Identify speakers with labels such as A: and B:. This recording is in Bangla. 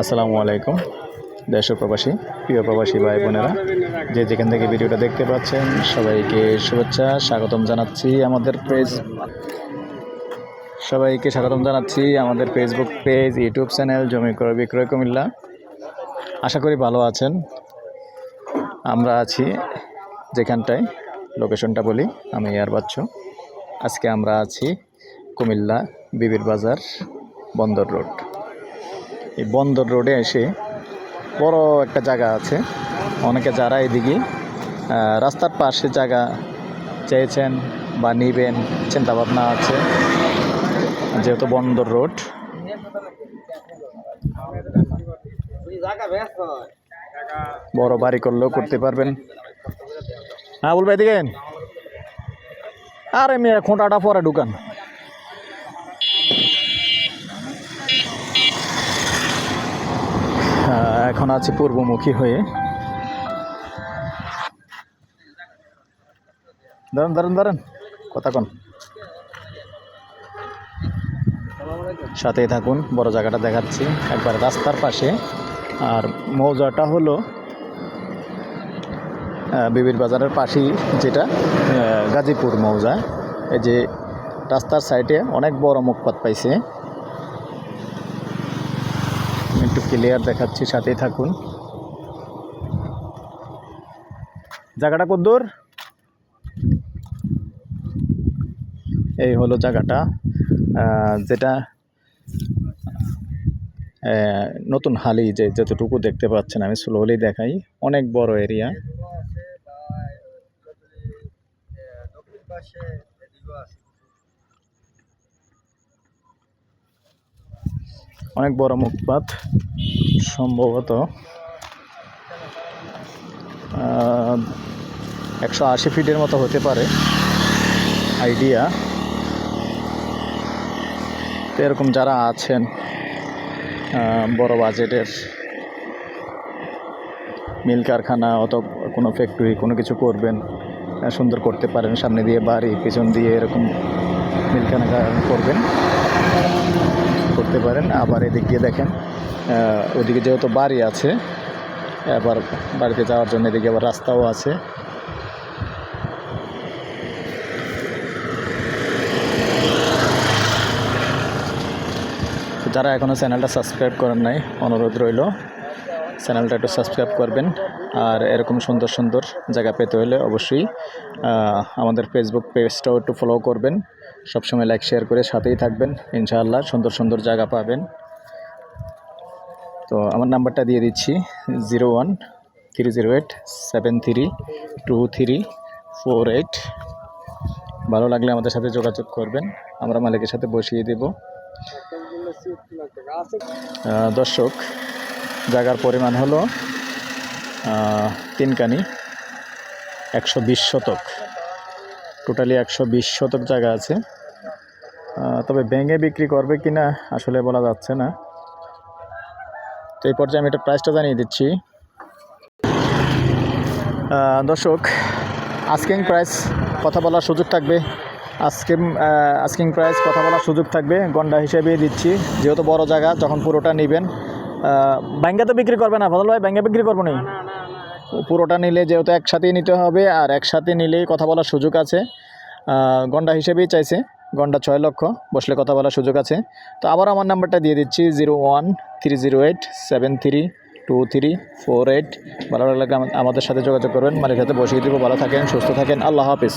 A: আসসালামু আলাইকুম, দেশ প্রবাসী, প্রিয় প্রবাসী ভাই বোনেরা। যে যেখান থেকে ভিডিওটা দেখতে পাচ্ছেন, সবাইকে শুভেচ্ছা, স্বাগতম জানাচ্ছি আমাদের পেজ সবাইকে স্বাগতম জানাচ্ছি আমাদের ফেসবুক পেজ ইউটিউব চ্যানেল জমি ক্রয় বিক্রয় কুমিল্লা। আশা করি ভালো আছেন। আমরা আছি যেখানটায় লোকেশনটা বলি, আমি এয়ার বাচ্চু। আজকে আমরা আছি কুমিল্লা বিবির বাজার বন্দর রোড। এই বন্দর রোডে এসে বড় একটা জায়গা আছে। অনেকে যারা এদিকে রাস্তার পাশে জায়গা চেয়েছেন বা নিবেন, চিন্তাভাবনা আছে, যেহেতু বন্দর রোড। বড় বাড়ি করলেও করতে পারবেন। হ্যাঁ বলবে এদিকে আরে মেয়ে, খোঁটাটা পরে ঢুকান। এখন আছে পূর্বমুখী হয়ে। দাঁড়ান দাঁড়ান দাঁড়ান। কথা কন। সাথেই থাকুন, বড় জায়গাটা দেখাচ্ছি। একবার রাস্তার পাশে। আর মৌজাটা হলো বিবির বাজারের পাশেই যেটা গাজীপুর মৌজা। এই যে রাস্তার সাইডে অনেক বড় মুখপাত পাইছে আমি একটু ক্লিয়ার দেখাচ্ছি, সাথেই থাকুন। জায়গাটা কদ্দূর এই হলো জায়গাটা যেটা নতুন হালি যে যতটুকু দেখতে পাচ্ছেন, আমি স্লোলি দেখাই। অনেক বড় এরিয়া অনেক বড় মুখপাত সম্ভবত একশো আশি ফিটের মতো হতে পারে আইডিয়া তো এরকম যারা আছেন বড় বাজেটের মিল কারখানা অত কোনো ফ্যাক্টরি কোনো কিছু করবেন সুন্দর করতে পারেন, সামনে দিয়ে বাড়ি, পিছন দিয়ে এরকম মিল কারখানা করবেন। পারেন, আবার এদিক দিয়ে দেখেন ওদিকে যেহেতু বাড়ি আছে আবার বাড়িতে যাওয়ার জন্য এদিকে আবার রাস্তাও আছে। যারা এখনও চ্যানেলটা সাবস্ক্রাইব করেন নাই, অনুরোধ রইল, চ্যানেলটা একটু সাবস্ক্রাইব করবেন, আর এরকম সুন্দর সুন্দর জায়গা পেতে হলে অবশ্যই আমাদের ফেসবুক পেজটাও একটু ফলো করবেন। সবসময় লাইক শেয়ার করে সাথেই থাকবেন। ইনশাআল্লাহ সুন্দর সুন্দর জায়গা পাবেন। তো আমার নাম্বারটা দিয়ে দিচ্ছি zero one three zero eight seven three two three four eight ভালো লাগলে আমাদের সাথে যোগাযোগ করবেন, আমরা মালিকের সাথে বসিয়ে দেব। দর্শক, জায়গার পরিমাণ হলো তিনকানি একশো বিশ শতক। টোটালি একশো বিশ শতক জায়গা আছে। তবে ভেঙে বিক্রি করবে কি না আসলে বলা যাচ্ছে না। তো এই পর্যায়ে আমি এটা প্রাইসটা জানিয়ে দিচ্ছি। দর্শক আস্কিং প্রাইস কথা বলার সুযোগ থাকবে। আজকে আস্কিং প্রাইস কথা বলার সুযোগ থাকবে। গন্ডা হিসেবে দিচ্ছি। যেহেতু বড় জায়গা, যখন পুরোটা নেবেন ব্যাঙ্গে তো বিক্রি করবে না। ফজল ভাই ব্যাঙ্গে বিক্রি করব নি পুরোটা নিলে যেহেতু একসাথেই নিতে হবে, আর একসাথে নিলেই কথা বলার সুযোগ আছে। গন্ডা হিসেবেই চাইছে, গন্ডা ছয় লক্ষ, বসলে কথা বলার সুযোগ আছে। তো আবার আমার নাম্বারটা দিয়ে দিচ্ছি, zero one three zero eight seven three two three four eight. ভালো লাগলে আমাদের সাথে যোগাযোগ করবেন, মালিক সাথে বসিয়ে দিব। ভালো থাকেন, সুস্থ থাকেন, আল্লাহ হাফিজ।